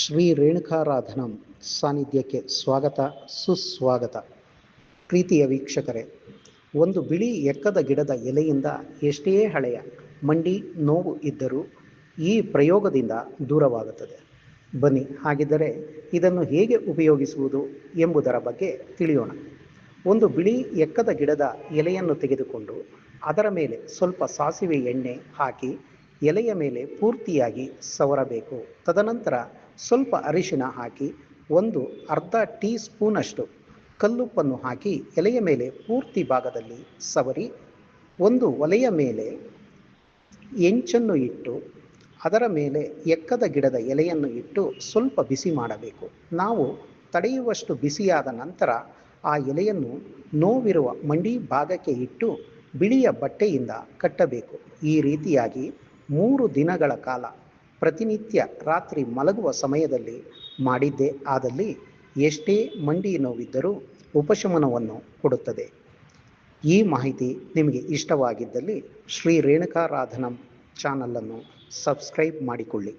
ಶ್ರೀ ರೇಣುಕಾರಾಧನಂ ಸಾನ್ನಿಧ್ಯಕ್ಕೆ ಸ್ವಾಗತ, ಸುಸ್ವಾಗತ. ಪ್ರೀತಿಯ ವೀಕ್ಷಕರೇ, ಒಂದು ಬಿಳಿ ಎಕ್ಕದ ಗಿಡದ ಎಲೆಯಿಂದ ಎಷ್ಟೇ ಹಳೆಯ ಮಂಡಿ ನೋವು ಇದ್ದರೂ ಈ ಪ್ರಯೋಗದಿಂದ ದೂರವಾಗುತ್ತದೆ. ಬನ್ನಿ, ಹಾಗಿದ್ದರೆ ಇದನ್ನು ಹೇಗೆ ಉಪಯೋಗಿಸುವುದು ಎಂಬುದರ ಬಗ್ಗೆ ತಿಳಿಯೋಣ. ಒಂದು ಬಿಳಿ ಎಕ್ಕದ ಗಿಡದ ಎಲೆಯನ್ನು ತೆಗೆದುಕೊಂಡು ಅದರ ಮೇಲೆ ಸ್ವಲ್ಪ ಸಾಸಿವೆ ಎಣ್ಣೆ ಹಾಕಿ ಎಲೆಯ ಮೇಲೆ ಪೂರ್ತಿಯಾಗಿ ಸವರಬೇಕು. ತದನಂತರ ಸ್ವಲ್ಪ ಅರಿಶಿನ ಹಾಕಿ ಒಂದು ಅರ್ಧ ಟೀ ಸ್ಪೂನಷ್ಟು ಕಲ್ಲುಪ್ಪನ್ನು ಹಾಕಿ ಎಲೆಯ ಮೇಲೆ ಪೂರ್ತಿ ಭಾಗದಲ್ಲಿ ಸವರಿ, ಒಂದು ಒಲೆಯ ಮೇಲೆ ಎಂಚನ್ನು ಇಟ್ಟು ಅದರ ಮೇಲೆ ಎಕ್ಕದ ಗಿಡದ ಎಲೆಯನ್ನು ಇಟ್ಟು ಸ್ವಲ್ಪ ಬಿಸಿ ಮಾಡಬೇಕು. ನಾವು ತಡೆಯುವಷ್ಟು ಬಿಸಿಯಾದ ನಂತರ ಆ ಎಲೆಯನ್ನು ನೋವಿರುವ ಮಂಡಿ ಭಾಗಕ್ಕೆ ಇಟ್ಟು ಬಿಳಿಯ ಬಟ್ಟೆಯಿಂದ ಕಟ್ಟಬೇಕು. ಈ ರೀತಿಯಾಗಿ ಮೂರು ದಿನಗಳ ಕಾಲ ಪ್ರತಿನಿತ್ಯ ರಾತ್ರಿ ಮಲಗುವ ಸಮಯದಲ್ಲಿ ಮಾಡಿದ್ದೇ ಆದಲ್ಲಿ ಎಷ್ಟೇ ಮಂಡಿ ನೋವಿದ್ದರೂ ಉಪಶಮನವನ್ನು ಕೊಡುತ್ತದೆ. ಈ ಮಾಹಿತಿ ನಿಮಗೆ ಇಷ್ಟವಾಗಿದ್ದಲ್ಲಿ ಶ್ರೀ ರೇಣುಕಾರಾಧನಂ ಚಾನಲನ್ನು ಸಬ್ಸ್ಕ್ರೈಬ್ ಮಾಡಿಕೊಳ್ಳಿ.